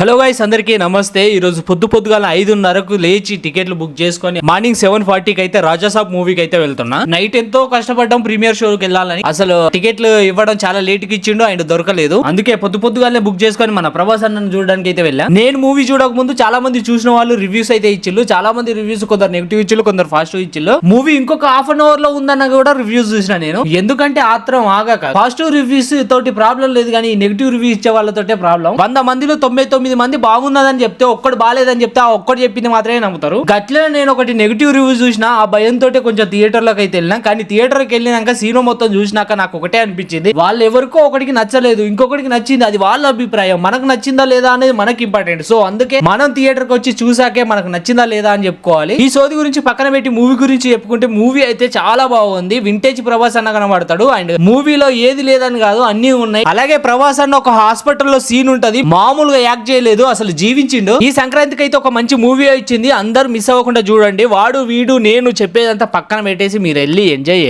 Hello guys అందరికీ నమస్తే. ఈరోజు పొద్దు పొద్దుగాల ఐదున్నరకు లేచి టికెట్లు బుక్ చేసుకొని మార్నింగ్ సెవెన్ ఫార్టీకి అయితే రాజాసాబ్ మూవీకి అయితే వెళ్తున్నా. నైట్ ఎంతో కష్టపడ్డాం ప్రీమియర్ షోకి వెళ్ళాలని. అసలు టికెట్లు ఇవ్వడం చాలా లేట్కి ఇచ్చిండు అండ్ దొరకలేదు. అందుకే పొద్దు పొద్దుగాలే బుక్ చేసుకొని మన ప్రభాస్ అన్నను చూడడానికి అయితే వెళ్ళాను నేను మూవీ చూడక ముందు చాలా మంది చూసిన వాళ్ళు రివ్యూస్ అయితే ఇచ్చిళ్ళు. చాలా మంది రివ్యూస్ కొందరు నెగిటివ్ ఇచ్చిళ్ళు కొందరు ఫాస్ట్ ఇచ్చిళ్ళు. మూవీ ఇంకొక హాఫ్ అన్ అవర్లో ఉందన్న కూడా రివ్యూస్ చూసిన నేను. ఎందుకంటే ఆత్రం ఆగాక. పాజిటివ్ రివ్యూస్ తోటి ప్రాబ్లం లేదు కానీ నెగిటివ్ రివ్యూ ఇచ్చే వాళ్ళతోటే ప్రాబ్లం వంద మందిలో తొంభై తొమ్మిది మంది బాగున్నదని చెప్తే ఒక్కడు బాగాలేదని చెప్తే ఆ ఒక్కడు చెప్పింది మాత్రమే నమ్ముతారు. గట్లనే నేను ఒకటి నెగిటివ్ రివ్యూ చూసిన ఆ భయంతో కొంచెం థియేటర్లోకి అయితే వెళ్ళినా కానీ థియేటర్కి వెళ్ళినాక సీనో మొత్తం చూసినాక నాకు ఒకటే అనిపించింది. వాళ్ళు ఎవరికో ఒకటికి నచ్చలేదు ఇంకొకటికి నచ్చింది అది వాళ్ళ అభిప్రాయం. మనకు నచ్చిందా లేదా అనేది మనకి ఇంపార్టెంట్ సో అందుకే మనం థియేటర్కి వచ్చి చూసాకే మనకు నచ్చిందా లేదా అని చెప్పుకోవాలి. ఈ సోది గురించి పక్కన పెట్టి మూవీ గురించి చెప్పుకుంటే మూవీ అయితే చాలా బాగుంది. వింటేజ్ ప్రభాస్ అన్న కనబడతాడు. అండ్ మూవీలో ఏది లేదని కాదు అన్ని ఉన్నాయి. అలాగే ప్రభాస్ అన్న ఒక హాస్పిటల్లో సీన్ ఉంటది. మామూలుగా యాక్ట్ చేయలేదు అసలు జీవించిండు. ఈ సంక్రాంతికి అయితే ఒక మంచి మూవీ ఇచ్చింది. అందరూ మిస్ అవ్వకుండా చూడండి. వాడు వీడు నేను చెప్పేదంతా పక్కన పెట్టేసి మీరు వెళ్ళి ఎంజాయ్